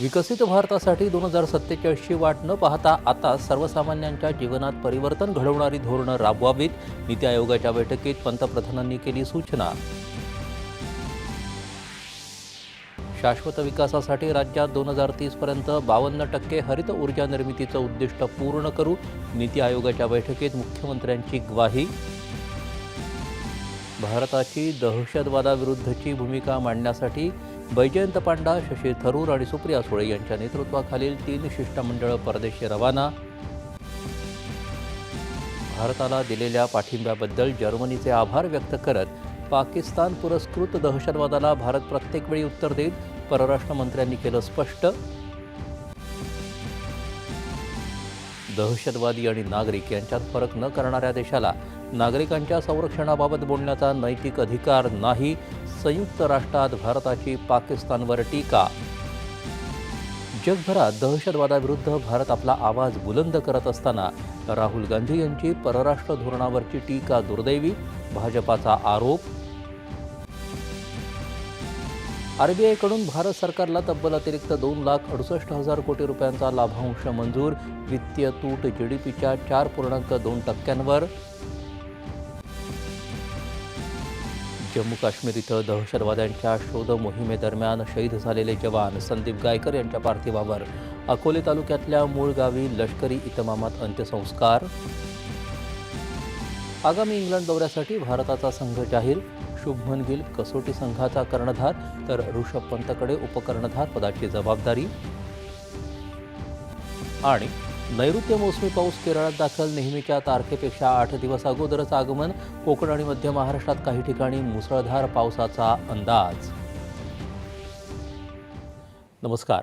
विकसित भारतासाठी दोन हजार सत्तेचाळीसची वाट न पाहता आता सर्वसामान्यांच्या जीवनात परिवर्तन घडवणारी धोरणं राबवावीत. नीती आयोगाच्या बैठकीत पंतप्रधानांनी केली सूचना. शाश्वत विकासासाठी राज्यात दोन हजार तीसपर्यंत बावन्न टक्के हरित ऊर्जा निर्मितीचं उद्दिष्ट पूर्ण करू. नीती आयोगाच्या बैठकीत मुख्यमंत्र्यांची ग्वाही. भारताची दहशतवादाविरुद्धची भूमिका मांडण्यासाठी बैजयंत पांडा शशी थरूर आणि सुप्रिया सुळे यांच्या नेतृत्वाखालील तीन शिष्टमंडळं परदेशी रवाना. भारताला दिलेल्या पाठिंब्याबद्दल जर्मनीचे आभार व्यक्त करत पाकिस्तान पुरस्कृत दहशतवादाला भारत प्रत्येक वेळी उत्तर देईल परराष्ट्र मंत्र्यांनी केलं स्पष्ट. दहशतवादी आणि नागरिक यांच्यात फरक न करणाऱ्या देशाला नागरिकांच्या संरक्षणाबाबत बोलण्याचा नैतिक अधिकार नाही संयुक्त राष्ट्रात भारताची पाकिस्तानवर टीका. जगभरात दहशतवादाविरुद्ध भारत आपला आवाज बुलंद करत असताना राहुल गांधी यांची परराष्ट्र धोरणावरची टीका दुर्दैवी भाजपाचा आरोप. आरबीआयकडून भारत सरकारला तब्बल अतिरिक्त दोन लाख अडुसष्ट हजार कोटी रुपयांचा लाभांश मंजूर वित्तीय तूट जीडीपीच्या चार पूर्णांक दोन टक्क्यांवर. जम्मू काश्मीर इथं दहशतवाद्यांच्या शोध मोहिमेदरम्यान शहीद झालेले जवान संदीप गायकर यांच्या पार्थिवावर. अकोले तालुक्यातल्या मूळ गावी लष्करी इतमामात अंत्यसंस्कार. आगामी इंग्लंड दौऱ्यासाठी भारताचा संघ जाहीर. शुभमन गिल कसोटी संघाचा कर्णधार तर ऋषभ पंतकडे उपकर्णधार पदाची जबाबदारी. आणि नैऋत्य मोसमी पाऊस केरळात दाखल. नेहमीच्या तारखेपेक्षा आठ दिवस अगोदरच आगमन. कोकण आणि मध्य महाराष्ट्रात काही ठिकाणी मुसळधार पावसाचा अंदाज. नमस्कार.